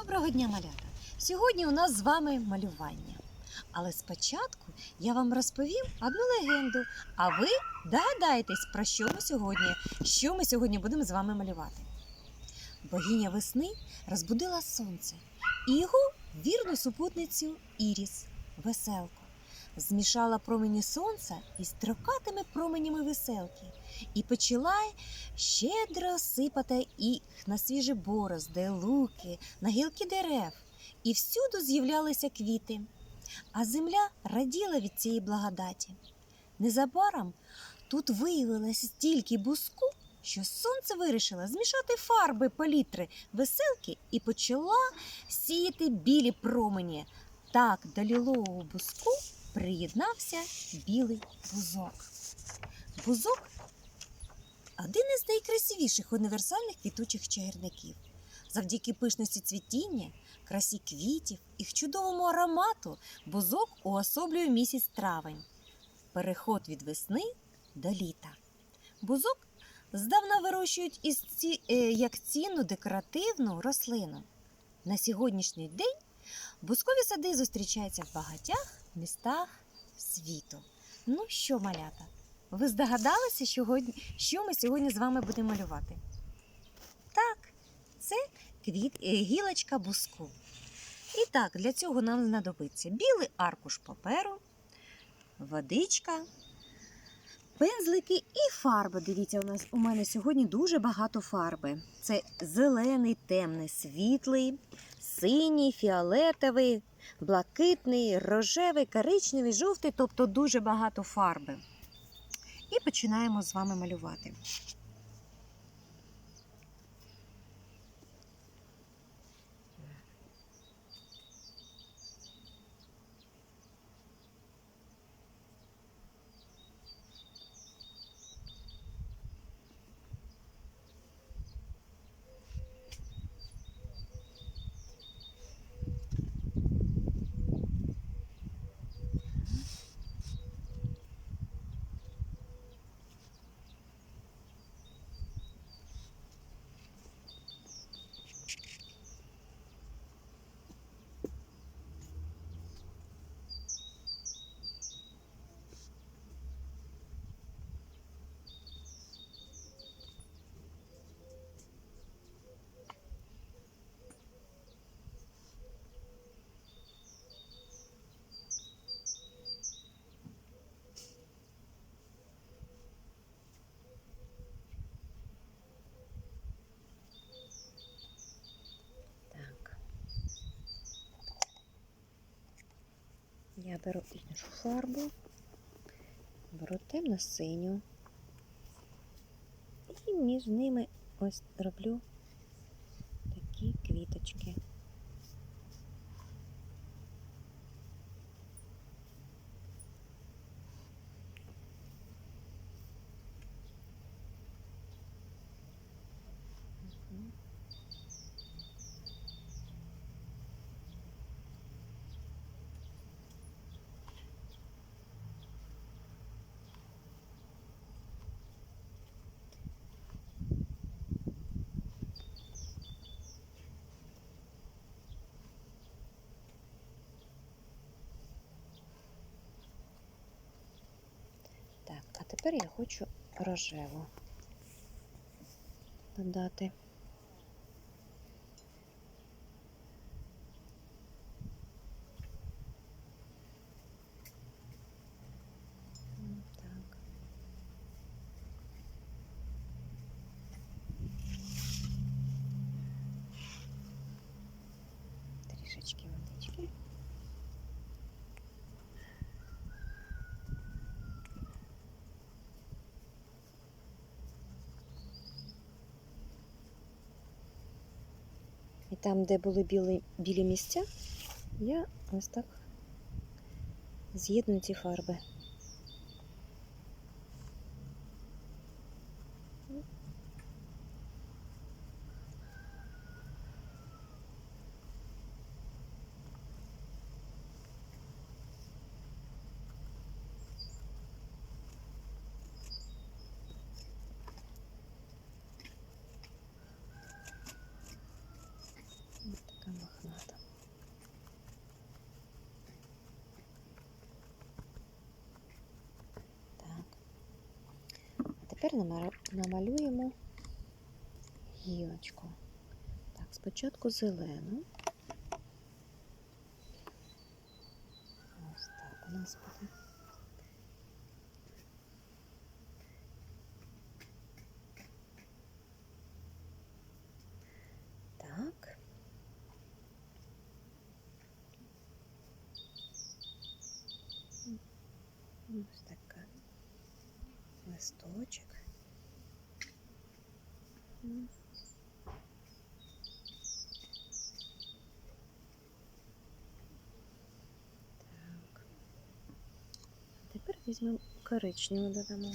Доброго дня, малята! Сьогодні у нас з вами малювання. Але спочатку я вам розповім одну легенду, а ви догадаєтесь, про що ми сьогодні, що ми сьогодні будемо з вами малювати. Богиня весни розбудила сонце і його вірну супутницю Іріс, веселку. Змішала промені сонця із трокатими променями веселки і почала щедро сипати їх на свіжі борозди, луки, на гілки дерев, і всюди з'являлися квіти. А земля раділа від цієї благодаті. Незабаром тут виявилося стільки буску, що сонце вирішило змішати фарби палітри веселки і почала сіяти білі промені. Так до лілового буску приєднався білий бузок. Бузок один із найкрасивіших універсальних квітучих чагарників. Завдяки пишності цвітіння, красі квітів, їх чудовому аромату бузок уособлює місяць травень. Переход від весни до літа. Бузок здавна вирощують із ці, е, як цінну декоративну рослину. На сьогоднішній день бузкові сади зустрічаються в багатьох містах світу. Ну що, малята? Ви здогадалися, що ми сьогодні з вами будемо малювати? Так, це квіт, е, гілочка буску. І так, для цього нам знадобиться білий аркуш паперу, водичка, пензлики і фарба. Дивіться, у нас у мене сьогодні дуже багато фарби. Це зелений, темний, світлий, синій, фіолетовий, блакитний, рожевий, коричневий, жовтий, тобто дуже багато фарби. І починаємо з вами малювати. Так. Я беру іншу фарбу, беру темно-синю. І між ними ось роблю такі квіточки. Мгм. Так, а тепер я хочу рожеву додати. М, Так. Трішечки водички. І там, де були білі, білі місця, я ось так з'єдную ці фарби. Ось така тепер намалюємо гілочку. Так, спочатку зелену. Ось так у нас буде. Так. Ось така листочок. Так. Тепер візьмемо коричневу додамо.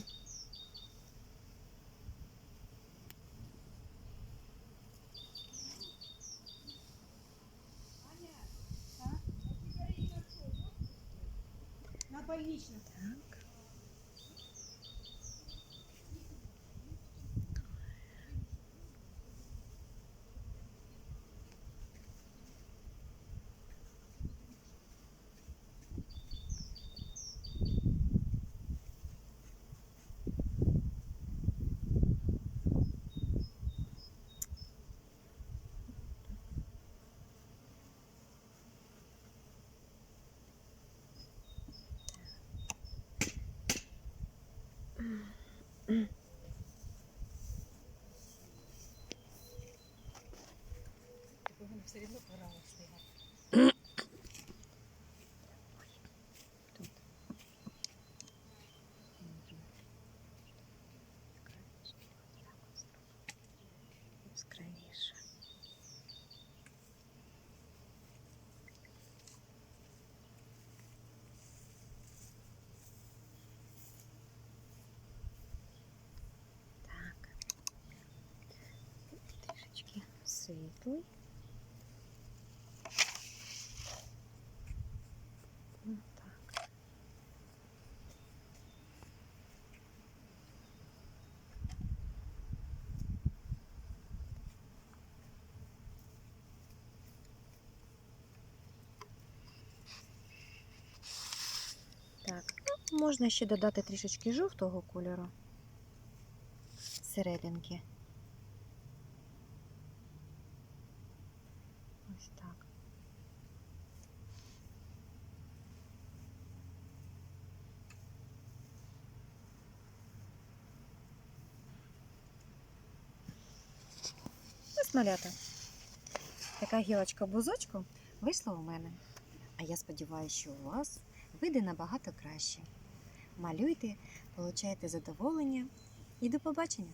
Ну, так. Можна ще додати трішечки жовтого кольору серединки. Ось так. Ось малята. Така гілочка бузочку вийшла у мене. А я сподіваюся, що у вас вийде набагато краще. Малюйте, получайте задоволення і до побачення!